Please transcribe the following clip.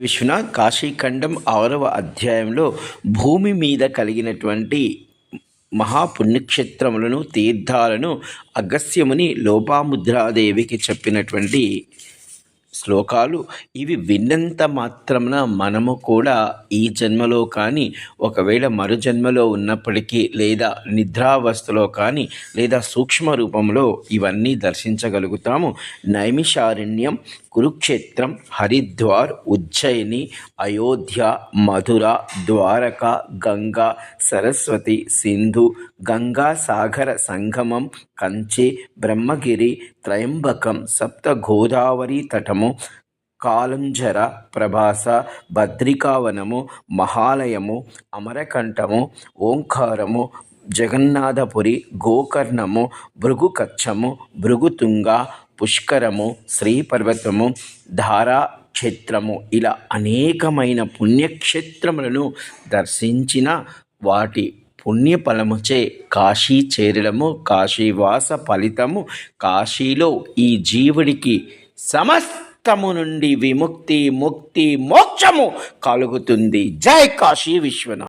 విశ్వనాథ్ కాశీఖండం ఆరవ అధ్యాయంలో భూమి మీద కలిగినటువంటి మహాపుణ్యక్షేత్రములను తీర్థాలను అగస్యముని లోపాముద్రాదేవికి చెప్పినటువంటి శ్లోకాలు. ఇవి విన్నంత మాత్రమున మనము కూడా ఈ జన్మలో కానీ ఒకవేళ మరు జన్మలో ఉన్నప్పటికీ లేదా నిద్రావస్థలో కానీ లేదా సూక్ష్మ రూపంలో ఇవన్నీ దర్శించగలుగుతాము. నైమిషారణ్యం కురుక్షేత్రం హరిద్వార్ ఉజ్జయిని అయోధ్య మధుర ద్వారక గంగా సరస్వతి సింధు గంగా సాగర సంగమం కంచి బ్రహ్మగిరి త్రయంబకం సప్త గోదావరి తటము కాలంజర ప్రభాస భద్రికావనము మహాలయము అమరకంఠము ఓంకారము జగన్నాథపురి గోకర్ణము భృగుకచ్చము భృగుతుంగ పుష్కరము శ్రీపర్వతము ధారా క్షేత్రము ఇలా అనేకమైన పుణ్యక్షేత్రములను దర్శించిన వాటి పుణ్యఫలముచే కాశీ చేరడము కాశీవాస ఫలితము కాశీలో ఈ జీవుడికి సమస్తము నుండి విముక్తి ముక్తి మోక్షము కలుగుతుంది. జై కాశీ విశ్వనాథ్.